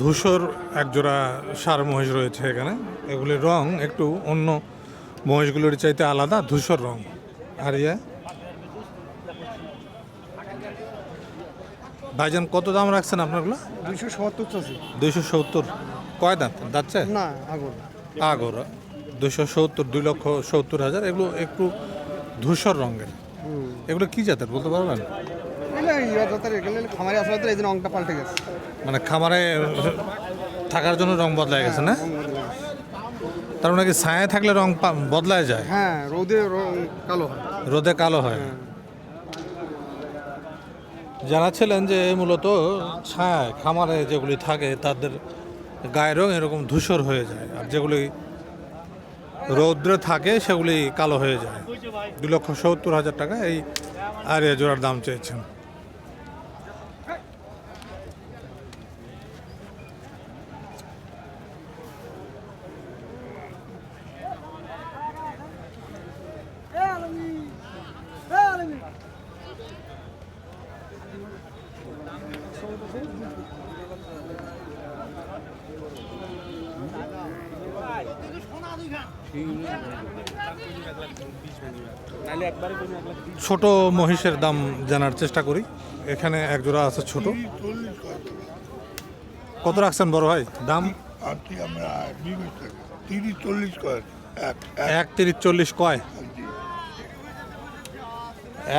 ধূসর একজোড়া সার মহিষ রয়েছে এখানে। এগুলির রং একটু অন্য মহিষগুলোর চাইতে আলাদা ধূসর রং। আর ইয়ে ভাইজান কত দাম রাখছেন আপনারগুলো? দুইশো সত্তর দুইশো সত্তর। কয় দাঁত? যাচ্ছে না আগর দুইশো সত্তর দুই লক্ষ সত্তর হাজার। এগুলো একটু ধূসর রঙের। এগুলো কি জাতের বলতে পারবেন? খামারে আসলে এই দিন অঙ্কটা পাল্টে গেছে। মানে খামারে থাকার জন্য রং বদলায় গেছে না। তার মানে কি ছায়া থাকলে রং বদলায় যায়? হ্যাঁ রোদে কালো হয়। রোদে কালো হয়। জানাচ্ছিলেন যে মূলত ছায় খামারে যেগুলি থাকে তাদের গায়ের রং এরকম ধূসর হয়ে যায় আর যেগুলি রৌদ্রে থাকে সেগুলি কালো হয়ে যায়। দু লক্ষ সত্তর হাজার টাকা এই আরিয়া জোড়ার দাম চেয়েছেন। ছোট মহিষের দাম জানার চেষ্টা করি। এখানে এক জোড়া আছে ছোট। কত রাখছেন বড় ভাই? দাম? এক তিরিশ চল্লিশ কয়।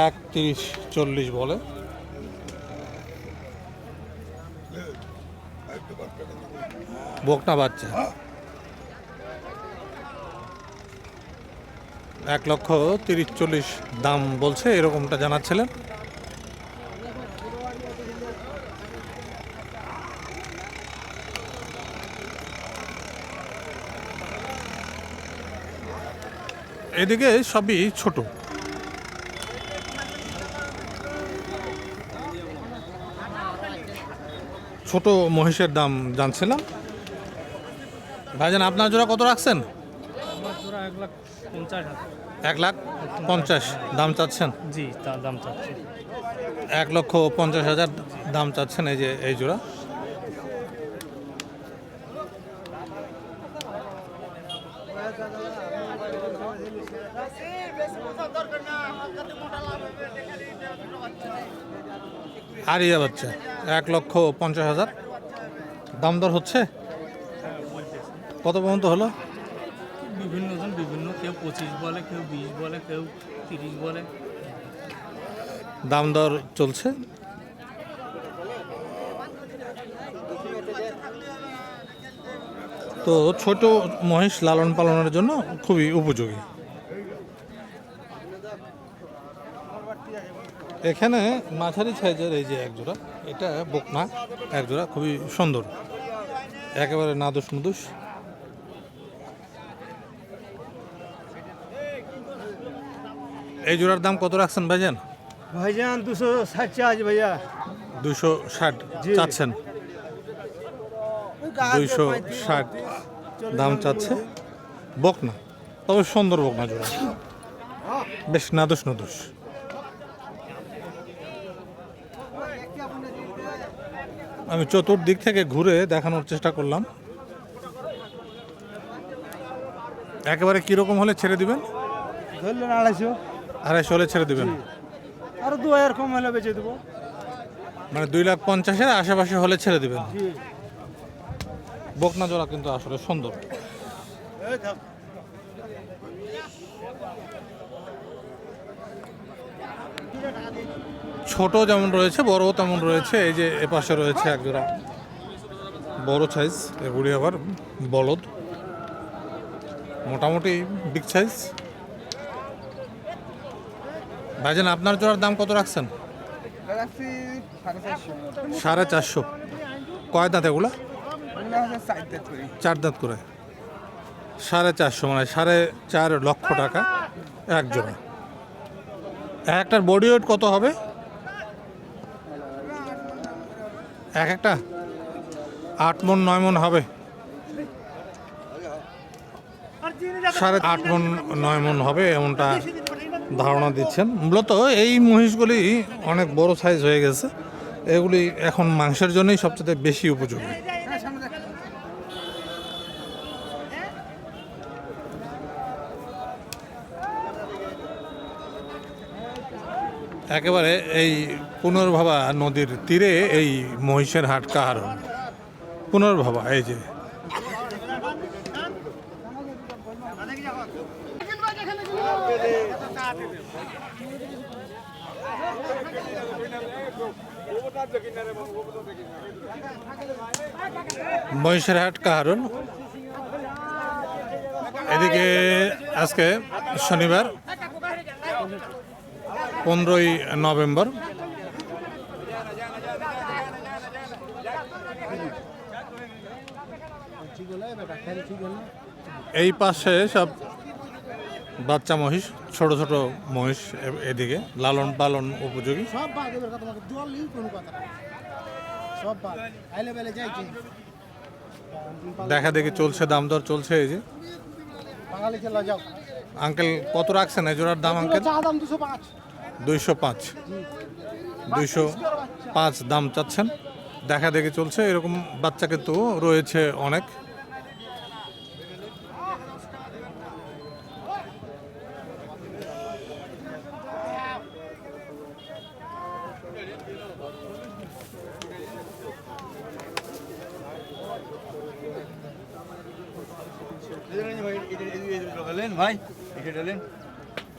এক তিরিশ চল্লিশ বলে। বকনা বাচ্চা। এক লক্ষ তিরিশ চল্লিশ দাম বলছে, এরকমটা জানাচ্ছিলেন। এদিকে সবই ছোট। ছোট মহিষের দাম জানছিলাম। ভাইজান, আপনার জোড়া কত রাখছেন? এক লাখ পঞ্চাশ এক লাখ পঞ্চাশ দাম চাচ্ছেন? জি তার দাম চাচ্ছি। এক লক্ষ পঞ্চাশ হাজার দাম চাচ্ছেন এই যে এই জোড়া। আর ইয়া বাচ্চা এক লক্ষ পঞ্চাশ হাজার। দাম দর হচ্ছে? কত পর্যন্ত হলো? পঁচিশ বলে কেউ, বিশ বলে কেউ, তিরিশ বলে। দাম দর চলছে? তো ছোট মহিষ লালন পালনের জন্য খুবই উপযোগী। এখানে মাঝারি সাইজের এই যে একজোড়া, এটা বকনা, একজোড়া খুবই সুন্দর। একেবারে নাদুস নুদুস এই জোড়ার দাম কত রাখছেন ভাইজান? ভাইজান দুশো ষাট চার্জ ভাইয়া। দুশো ষাট। চাচ্ছেন? দুইশো ষাট দাম চাচ্ছে। বকনা তবে সুন্দর বকনা জোড়া। বেশ নাদুস নাদুস। আমি চতুর্দিক থেকে ঘুরে দেখানোর চেষ্টা করলাম। একেবারে কীরকম হলে ছেড়ে দিবেন? ধরলেন আড়াইশো। আড়াইশো হলে ছেড়ে দিবেন। আরও দু হাজার কম হলে বেঁচে দেবো। মানে দুই লাখ পঞ্চাশের আশেপাশে হলে ছেড়ে দিবেন। বকনা জোড়া কিন্তু আসলে সুন্দর। ছোট যেমন রয়েছে বড় তেমন রয়েছে। এই যে এপাশে রয়েছে এক জোড়া। বড় সাইজ এগুলি আবার বলদ। মোটামুটি বিগ সাইজ ভাইজান আপনার জোড়ার দাম কত রাখছেন? সাড়ে চারশো। কয় দাঁত এগুলো? চার দাঁত করি। সাড়ে চারশো মানে সাড়ে চার লক্ষ টাকা এক জোড়া। এক একটার বডি ওয়েট কত হবে? এক একটা? আট মন নয় মন হবে। সাড়ে আট মন নয় মন হবে এমনটা ধারণা দিচ্ছেন। মূলত এই মহিষগুলি অনেক বড় সাইজ হয়ে গেছে। এগুলি এখন মাংসের জন্যই সবচেয়ে বেশি উপযোগী। একেবারে এই পুনর্ভাবা নদীর তীরে এই মহিষের হাট আর পুনর্ভাবা, এই যে মহিষের হাট কাহারণ এদিকে আজকে শনিবার পনেরোই নভেম্বর। এই পাশে সব বাচ্চা মহিষ ছোট ছোট মহিষ এদিকে লালন পালন উপযোগী। দেখা দেখি চলছে দাম দর চলছে এই যে। আঙ্কেল কত রাখছেন? এই জোড়ার দাম আঙ্কেল? দুইশো পাঁচ। দুইশো পাঁচ দাম চাচ্ছেন। দেখা দেখি চলছে এরকম বাচ্চা কিন্তু রয়েছে অনেক।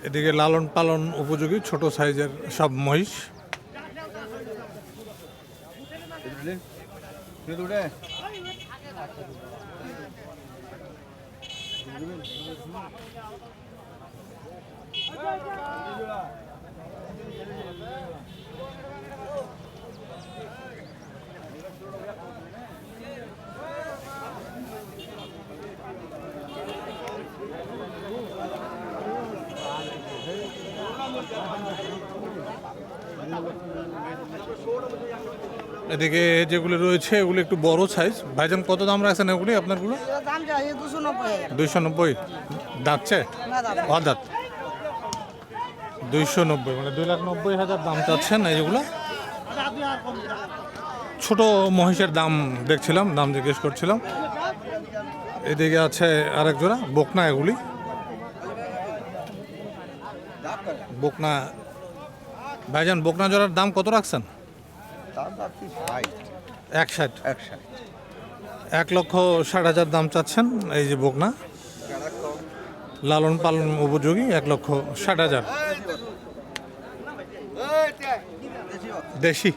এদিকে লালন পালন উপযোগী ছোট সাইজের সব মহিষ। এদিকে যেগুলি রয়েছে এগুলি একটু বড় সাইজ ভাইজান কত দাম রাখছেন এগুলি আপনারগুলো? দুইশো নব্বই। দাঁতছে? না দুইশো নব্বই মানে দুই লাখ নব্বই হাজার দাম চাচ্ছেন এইগুলো ছোট মহিষের দাম দেখছিলাম দাম জিজ্ঞেস করছিলাম। এদিকে আছে আরেক জোড়া বকনা এগুলি। বকনা ভাইজান বকনা জোড়ার দাম কত রাখছেন? এক ষাট? এক লক্ষ ষাট হাজার দাম চাচ্ছেন এই যে বকনা। লালন পালন উপযোগী এক লক্ষ ষাট হাজার। দেশি।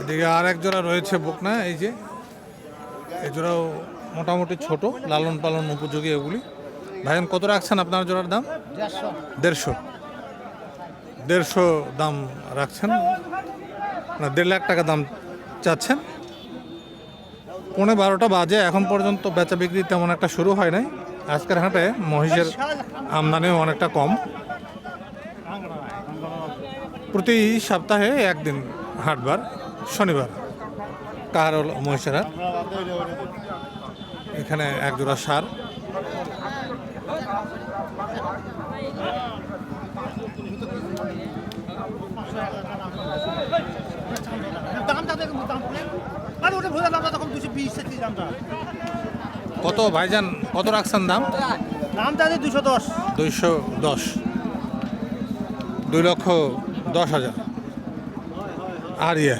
এদিকে আর এক জোড়া রয়েছে বকনা এই যে। এই জোড়াও মোটামুটি ছোট লালন পালন উপযোগী এগুলি। ভাইজান কত রাখছেন আপনার জোড়ার দাম? দেড়শো। দেড়শো। দাম রাখছেন? না দেড় লাখ টাকা দাম চাচ্ছেন? পৌনে বারোটা বাজে এখন পর্যন্ত বেচা বিক্রি তেমন একটা শুরু হয় নাই। আজকের হাটে মহিষের আমদানিও অনেকটা কম। প্রতি সপ্তাহে একদিন হাটবার শনিবার। কাহার হল মহিষের হাট। এখানে একজোড়া সার। দামটা দেখুন দাম আর ওটা ভোজা দামটা তখন দুশো বিশ সেটি দামটা কত ভাইজান কত রাখছেন দাম? দাম আছে দুশো দশ। দুইশো দশ। দুই লক্ষ দশ হাজার। আর ইয়ে